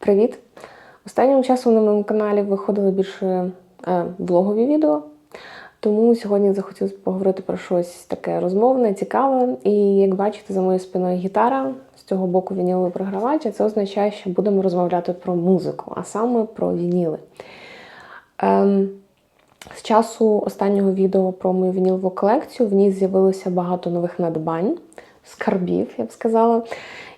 Привіт! Останнім часом на моєму каналі виходили більше е, влогові відео, тому сьогодні захотілося поговорити про щось таке розмовне, цікаве. І як бачите, за моєю спиною гітара, з цього боку вініловий програвач, а це означає, що будемо розмовляти про музику, а саме про вініли. Ем, з часу останнього відео про мою вінілову колекцію в ній з'явилося багато нових надбань, скарбів, я б сказала.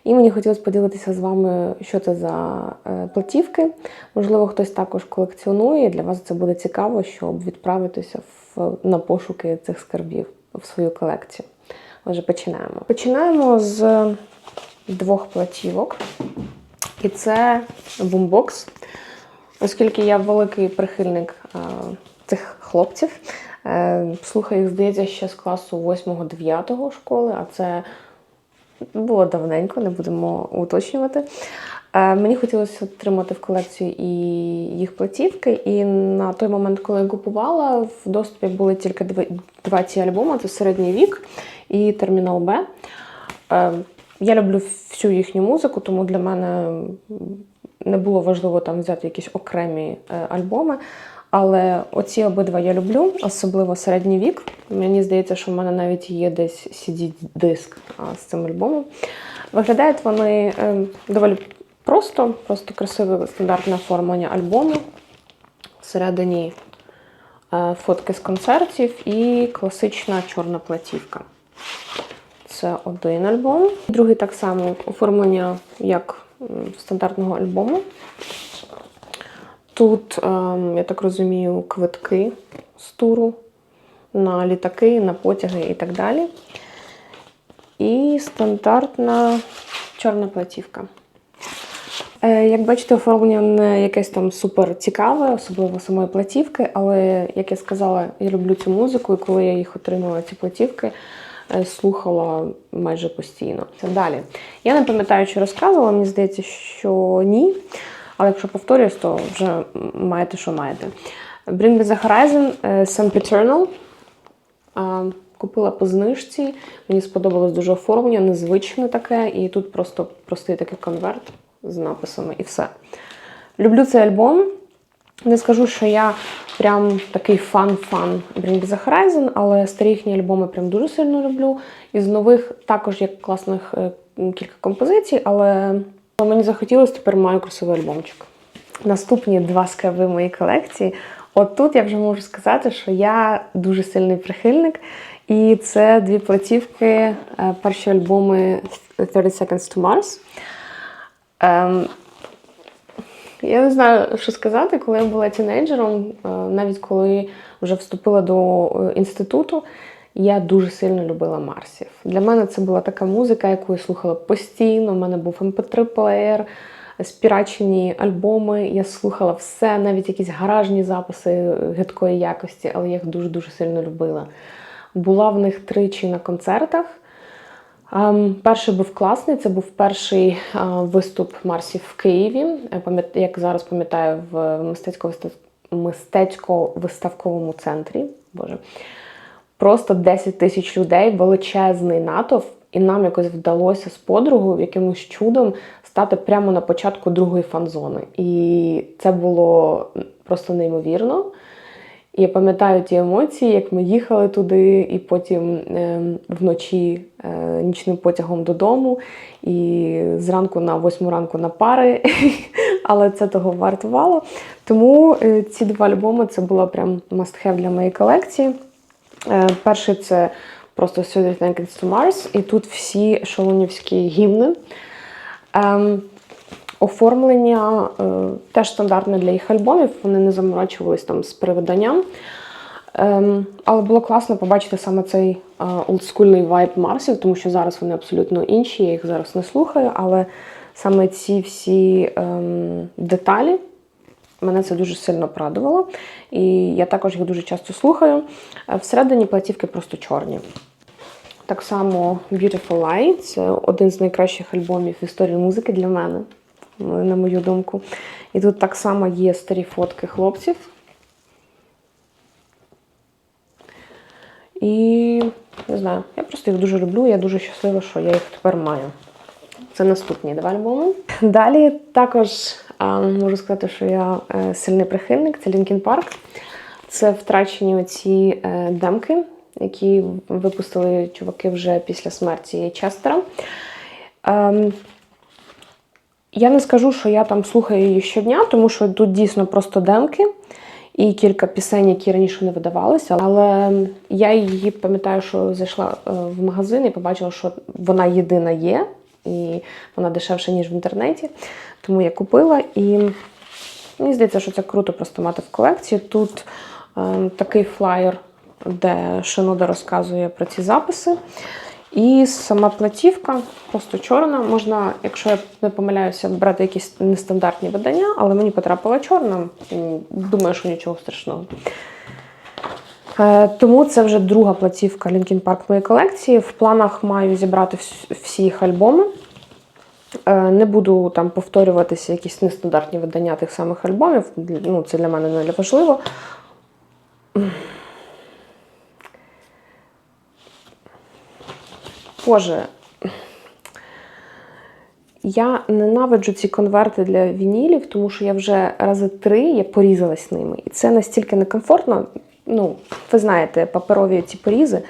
І мені хотілося поділитися з вами, що це за е, платівки. Можливо, хтось також колекціонує. Для вас це буде цікаво, щоб відправитися в, на пошуки цих скарбів в свою колекцію. Отже, починаємо. Починаємо з двох платівок. І це бумбокс. Оскільки я великий прихильник е, цих хлопців, е, слухаю їх, здається, ще з класу 8-9 школи, а це було давненько, не будемо уточнювати. Е, Мені хотілося отримати в колекцію і їх платівки. І на той момент, коли я купувала, в доступі були тільки два- ці альбоми: це середній вік і Термінал Б. Е, Я люблю всю їхню музику, тому для мене не було важливо там взяти якісь окремі е, альбоми. Але оці обидва я люблю, особливо середній вік. Мені здається, що в мене навіть є десь CD-диск з цим альбомом. Виглядають вони е, доволі просто, просто красиве стандартне оформлення альбому. Всередині е, фотки з концертів і класична чорна платівка. Це один альбом. Другий так само оформлення як стандартного альбому. Тут, ем, я так розумію, квитки з туру на літаки, на потяги і так далі. І стандартна чорна платівка. Е, Як бачите, оформлення не якесь там супер цікаве, особливо самої платівки, але, як я сказала, я люблю цю музику, і коли я їх отримала, ці платівки, е, слухала майже постійно. Далі. Я не пам'ятаю, чи розказувала, мені здається, що ні. Але якщо повторююсь, то вже маєте, що маєте. Bring Me The Horizon е, Sam Eternal. Купила по знижці. Мені сподобалось дуже оформлення, незвичне таке, і тут просто простий такий конверт з написами і все. Люблю цей альбом. Не скажу, що я прям такий фан-фан Bring The Horizon, але старі їхні альбоми прям дуже сильно люблю. Із нових також є класних е, кілька композицій, але мені захотілося, тепер маю красивий альбомчик. Наступні два скарби моєї колекції. От тут я вже можу сказати, що я дуже сильний прихильник. І це дві платівки, е, перші альбоми 30 Seconds to Mars. Ем, я не знаю, що сказати, коли я була тінейджером, е, навіть коли вже вступила до е, інституту, я дуже сильно любила Марсів. Для мене це була така музика, яку я слухала постійно. У мене був mp3-плеєр, спірачені альбоми. Я слухала все, навіть якісь гаражні записи гидкої якості, але я їх дуже-дуже сильно любила. Була в них тричі на концертах. Ем, Перший був класний, це був перший е, виступ Марсів в Києві. Як зараз пам'ятаю, в мистецько-вистав- мистецько-виставковому центрі. Боже. Просто 10 тисяч людей, величезний натовп, і нам якось вдалося з подругою якимось чудом стати прямо на початку другої фан-зони. І це було просто неймовірно. І я пам'ятаю ті емоції, як ми їхали туди, і потім е, вночі е, нічним потягом додому, і зранку на восьму ранку на пари, але це того вартувало. Тому е, ці два альбоми це було прям must-have для моєї колекції. Е, перший це просто «30 Seconds to Mars, і тут всі шалунівські гімни. Ем, Оформлення е, теж стандартне для їх альбомів, вони не заморачувались там з перевиданням. Ем, але було класно побачити саме цей е, олдскульний вайб Марсів, тому що зараз вони абсолютно інші, я їх зараз не слухаю, але саме ці всі ем, деталі мене це дуже сильно порадувало. І я також їх дуже часто слухаю. Е, Всередині платівки просто чорні. Так само Beautiful Lie це один з найкращих альбомів в історії музики для мене, на мою думку. І тут так само є старі фотки хлопців. І не знаю, я просто їх дуже люблю, я дуже щаслива, що я їх тепер маю. Це наступні два альбоми. Далі також А, можу сказати, що я е, сильний прихильник. Це Linkin Park. Це втрачені оці е, демки, які випустили чуваки вже після смерті Честера. Ем, я не скажу, що я там слухаю її щодня, тому що тут дійсно просто демки і кілька пісень, які раніше не видавалися. Але я її пам'ятаю, що зайшла е, в магазин і побачила, що вона єдина є, і вона дешевша, ніж в інтернеті. Тому я купила і мені здається, що це круто просто мати в колекції. Тут е, такий флаєр, де Шинода розказує про ці записи. І сама платівка просто чорна. Можна, якщо я не помиляюся, брати якісь нестандартні видання, але мені потрапила чорна. Думаю, що нічого страшного. Е, Тому це вже друга платівка Linkin Park в моїй колекції. В планах маю зібрати всі їх альбоми. Е, Не буду там повторюватися якісь нестандартні видання тих самих альбомів. Ну, це для мене не важливо. Боже, я ненавиджу ці конверти для вінілів, тому що я вже рази три я порізалась ними. І це настільки некомфортно. Ну, ви знаєте, паперові ці порізи.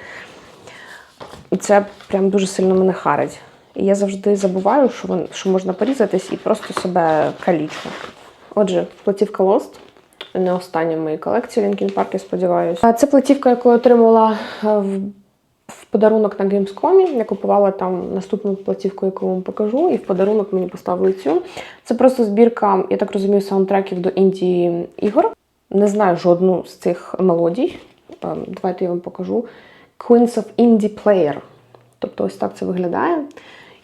І це прям дуже сильно мене харить. І я завжди забуваю, що, вон- що можна порізатись і просто себе калічу. Отже, платівка Lost. Не остання в моїй колекції Park, я сподіваюся. Це платівка, яку я отримала е, в в подарунок на Gamescom. Я купувала там наступну платівку, яку вам покажу, і в подарунок мені поставили цю. Це просто збірка, я так розумію, саундтреків до інді ігор. Не знаю жодну з цих мелодій. Ем, Давайте я вам покажу. Queens of Indie Player. Тобто ось так це виглядає.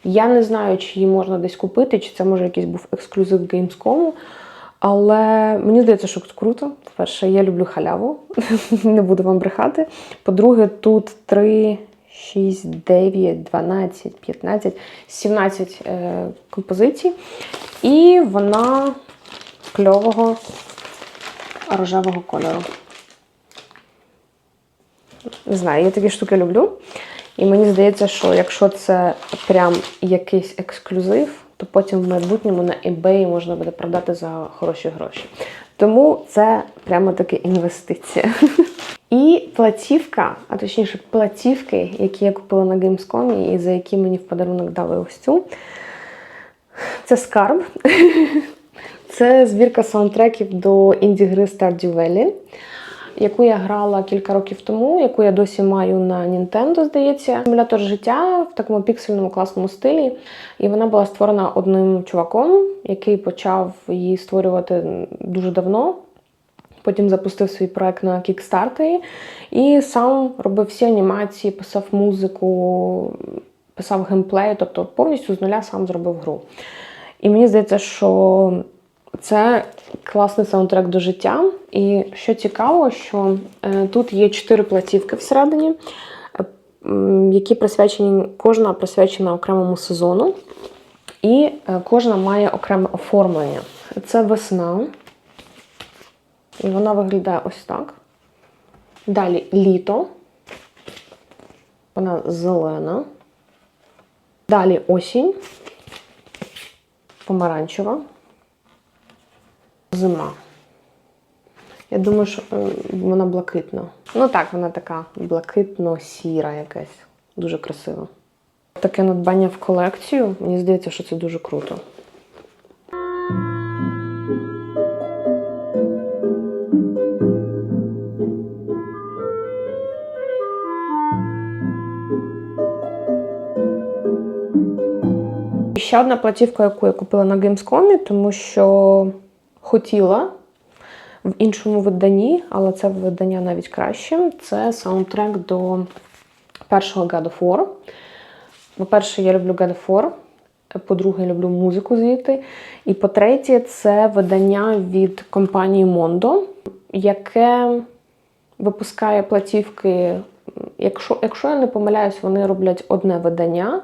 Я не знаю, чи її можна десь купити, чи це може якийсь був ексклюзив Gamescom. Але мені здається, що це круто. По-перше, я люблю халяву, не буду вам брехати. По-друге, тут 3, 6, 9, 12, 15, 17 е, композицій. І вона кльового рожевого кольору. Не знаю, я такі штуки люблю. І мені здається, що якщо це прям якийсь ексклюзив, то потім в майбутньому на eBay можна буде продати за хороші гроші. Тому це прямо таки інвестиція. І платівка, а точніше, платівки, які я купила на Gamescom і за які мені в подарунок дали ось цю. Це скарб. Це збірка саундтреків до інді-гри Stardew Valley, яку я грала кілька років тому, яку я досі маю на Nintendo, здається. Симулятор життя в такому піксельному класному стилі. І вона була створена одним чуваком, який почав її створювати дуже давно. Потім запустив свій проект на Kickstarter і сам робив всі анімації, писав музику, писав геймплей, тобто повністю з нуля сам зробив гру. І мені здається, що це класний саундтрек до життя. І що цікаво, що е, тут є чотири платівки всередині, е, які присвячені, кожна присвячена окремому сезону, і е, кожна має окреме оформлення. Це весна. І вона виглядає ось так. Далі літо. Вона зелена. Далі осінь. Помаранчева. Зима. Я думаю, що е, вона блакитна. Ну так, вона така блакитно-сіра якась. Дуже красива. Таке надбання в колекцію. Мені здається, що це дуже круто. Ще одна платівка, яку я купила на Gamescom, тому що хотіла в іншому виданні, але це видання навіть краще. Це саундтрек до першого God of War. По-перше, я люблю God of War. По-друге, я люблю музику звідти. І по-третє, це видання від компанії Mondo, яке випускає платівки. Якщо, якщо я не помиляюсь, вони роблять одне видання,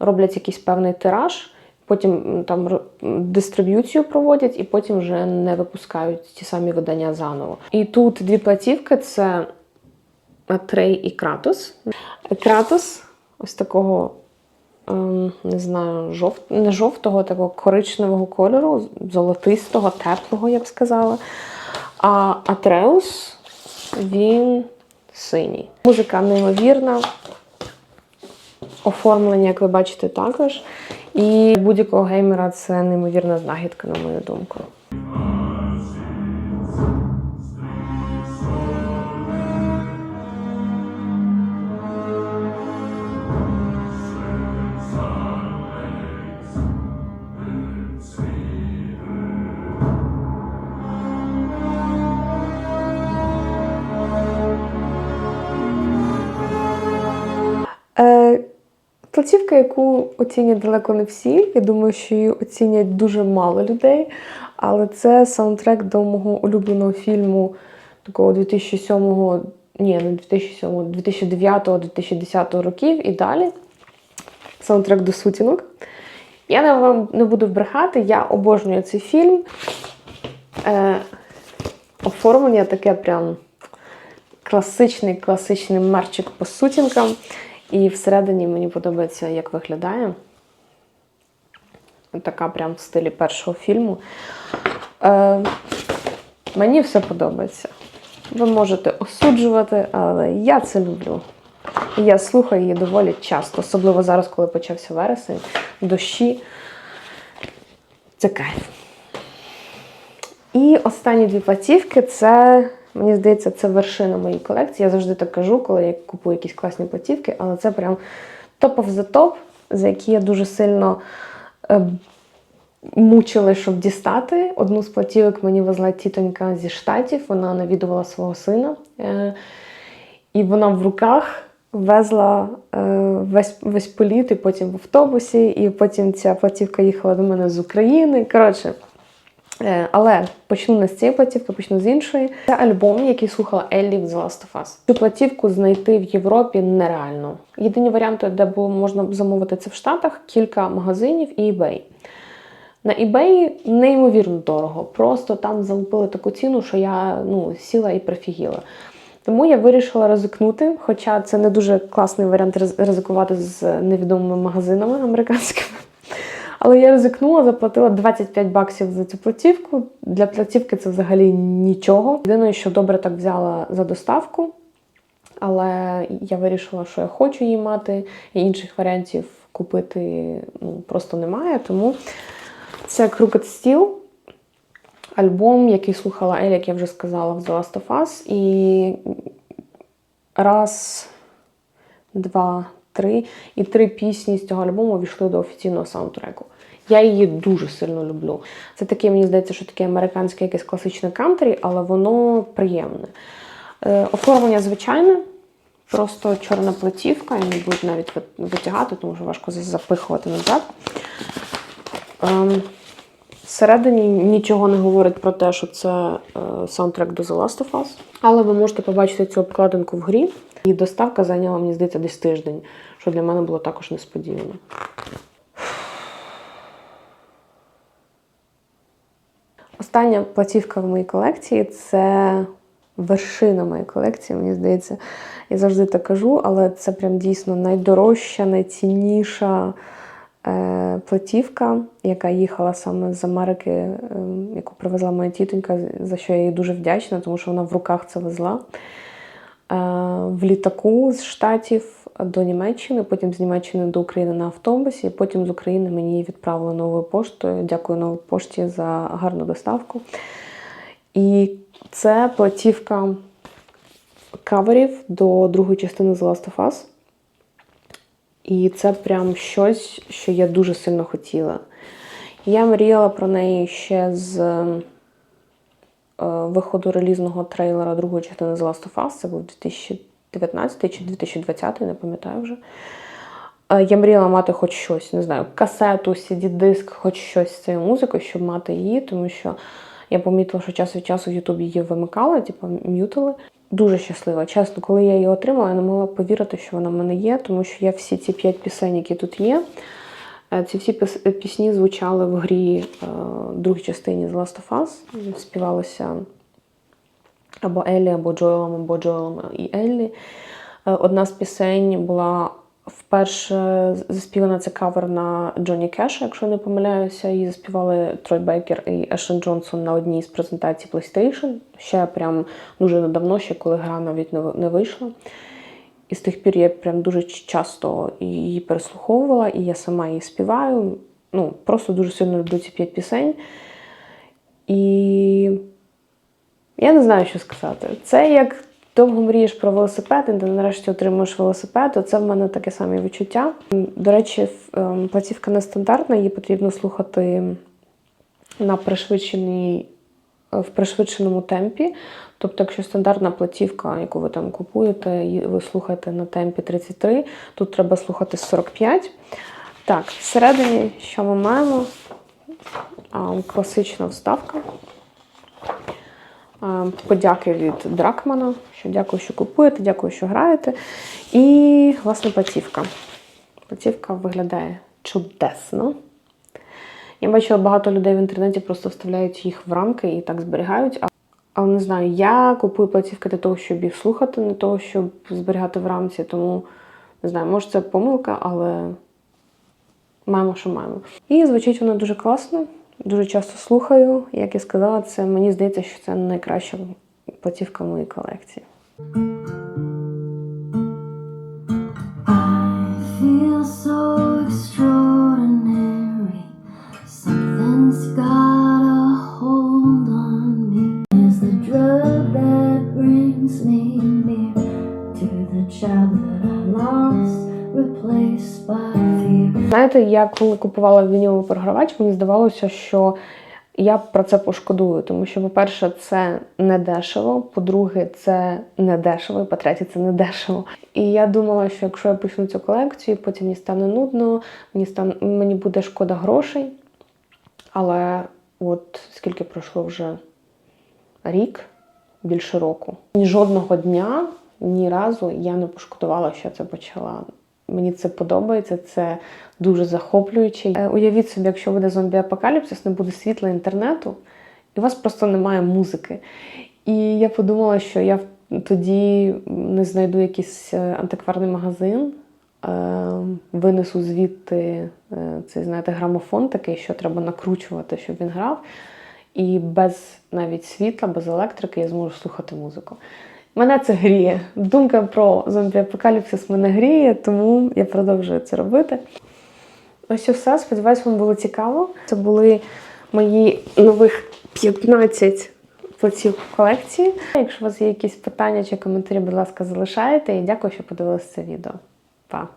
роблять якийсь певний тираж, потім там дистриб'юцію проводять і потім вже не випускають ті самі видання заново. І тут дві платівки: це Атрей і Кратос. Кратос ось такого ем, не знаю, жовт, не жовтого, такого коричневого кольору, золотистого, теплого, я б сказала. А Атреус він синій. Музика неймовірна. Оформлення, як ви бачите, також. І будь-якого геймера це неймовірна знахідка, на мою думку. Платівка, яку оцінять далеко не всі. Я думаю, що її оцінять дуже мало людей. Але це саундтрек до мого улюбленого фільму такого 2007 ні, не 2007, 2009-2010 років і далі. Саундтрек до сутінок. Я вам не буду вбрехати, я обожнюю цей фільм. Е, оформлення таке прям класичний, класичний мерчик по сутінкам. І всередині мені подобається, як виглядає. Така прям в стилі першого фільму. Е, мені все подобається. Ви можете осуджувати, але я це люблю. Я слухаю її доволі часто, особливо зараз, коли почався вересень, дощі. Це кайф. І останні дві платівки це, мені здається, це вершина моєї колекції. Я завжди так кажу, коли я купую якісь класні платівки, але це прям топ of the топ, за які я дуже сильно е, мучили, щоб дістати. Одну з платівок мені везла тітонька зі штатів, вона навідувала свого сина. Е, і вона в руках везла е, весь, весь політ, і потім в автобусі, і потім ця платівка їхала до мене з України. Коротше. Е, Але почну не з цієї платівки, почну з іншої. Це альбом, який слухала Еллі The Last of Us. Цю платівку знайти в Європі нереально. Єдині варіанти, де було можна замовити це в Штатах, кілька магазинів і eBay. На eBay неймовірно дорого. Просто там залупили таку ціну, що я ну, сіла і прифігіла. Тому я вирішила ризикнути, хоча це не дуже класний варіант ризикувати з невідомими магазинами американськими. Але я ризикнула, заплатила 25 баксів за цю платівку. Для платівки це взагалі нічого. Єдине, що добре так взяла за доставку, але я вирішила, що я хочу її мати, і інших варіантів купити ну, просто немає. Тому це Crooked Steel, альбом, який слухала Елі, як я вже сказала, в The Last of Us. І раз, два, три. І три пісні з цього альбому війшли до офіційного саундтреку. Я її дуже сильно люблю. Це таке, мені здається, що таке американське якесь класичне кантрі, але воно приємне. Е, оформлення звичайне, просто чорна платівка, я не буду навіть витягати, тому що важко запихувати назад. Ем, Всередині нічого не говорить про те, що це е, саундтрек до The Last of Us. Але ви можете побачити цю обкладинку в грі. І доставка зайняла, мені здається, десь тиждень, що для мене було також несподівано. Остання платівка в моїй колекції це вершина моєї колекції, мені здається. Я завжди так кажу, але це прям дійсно найдорожча, найцінніша е, платівка, яка їхала саме з Америки, е, яку привезла моя тітонька, за що я їй дуже вдячна, тому що вона в руках це везла. Е, в літаку з Штатів до Німеччини, потім з Німеччини до України на автобусі, потім з України мені відправили новою поштою. Дякую новій пошті за гарну доставку. І це платівка каверів до другої частини The Last of Us. І це прям щось, що я дуже сильно хотіла. Я мріяла про неї ще з е, виходу релізного трейлера другої частини The Last of Us. Це був 2019 чи 2020, не пам'ятаю вже. Е, Я мріяла мати хоч щось, не знаю, касету, CD-диск, хоч щось з цією музикою, щоб мати її, тому що я помітила, що час від часу в Ютубі її вимикали, типу м'ютили. Дуже щаслива. Чесно, коли я її отримала, я не могла повірити, що вона в мене є, тому що я всі ці п'ять пісень, які тут є, е, ці всі пісні звучали в грі е, другій частині The Last of Us. Співалося або Еллі, або Джоелом, або Джоелом і Еллі. Е, Одна з пісень була Вперше заспівана це кавер на Джонні Кеша, якщо не помиляюся. Її заспівали Трой Бейкер і Ешен Джонсон на одній з презентацій PlayStation. Ще прям дуже давно, ще коли гра навіть не вийшла. І з тих пір я прям дуже часто її переслуховувала, і я сама її співаю. Ну, просто дуже сильно люблю ці п'ять пісень. І я не знаю, що сказати. Це як довго мрієш про велосипед, і ти нарешті отримуєш велосипед. Оце в мене таке саме відчуття. До речі, ем, платівка нестандартна, її потрібно слухати на пришвидшеній, в пришвидшеному темпі. Тобто, якщо стандартна платівка, яку ви там купуєте, її ви слухаєте на темпі 33, тут треба слухати 45. Так, всередині, що ми маємо? А, класична вставка. А, Подяки від Дракмана, що дякую, що купуєте, дякую, що граєте. І, власне, платівка. Платівка виглядає чудесно. Я бачила багато людей в інтернеті просто вставляють їх в рамки і так зберігають. Але не знаю, я купую платівки для того, щоб їх слухати, не того, щоб зберігати в рамці. Тому не знаю, може це помилка, але маємо, що маємо. І звучить вона дуже класно, дуже часто слухаю. Як я сказала, це мені здається, що це найкраща платівка моїй колекції. I feel so extraordinary. Знаєте, я коли купувала вініловий програвач, мені здавалося, що я про це пошкодую, тому що, по-перше, це не дешево, по-друге, це не дешево, і по-третє, це не дешево. І я думала, що якщо я почну цю колекцію, потім мені стане нудно, мені стане мені буде шкода грошей. Але от скільки пройшло вже рік, більше року. Ні жодного дня, ні разу я не пошкодувала, що це почала. Мені це подобається, це дуже захоплююче. Е, Уявіть собі, якщо буде зомбі-апокаліпсис, не буде світла інтернету, і у вас просто немає музики. І я подумала, що я тоді не знайду якийсь е, антикварний магазин, е, винесу звідти цей, знаєте, грамофон такий, що треба накручувати, щоб він грав. І без навіть світла, без електрики я зможу слухати музику. Мене це гріє. Думка про зомбі-апокаліпсис мене гріє, тому я продовжую це робити. Ось і все. Сподіваюсь, вам було цікаво. Це були мої нових 15 платів колекції. Якщо у вас є якісь питання чи коментарі, будь ласка, залишайте. І дякую, що подивилися це відео. Па!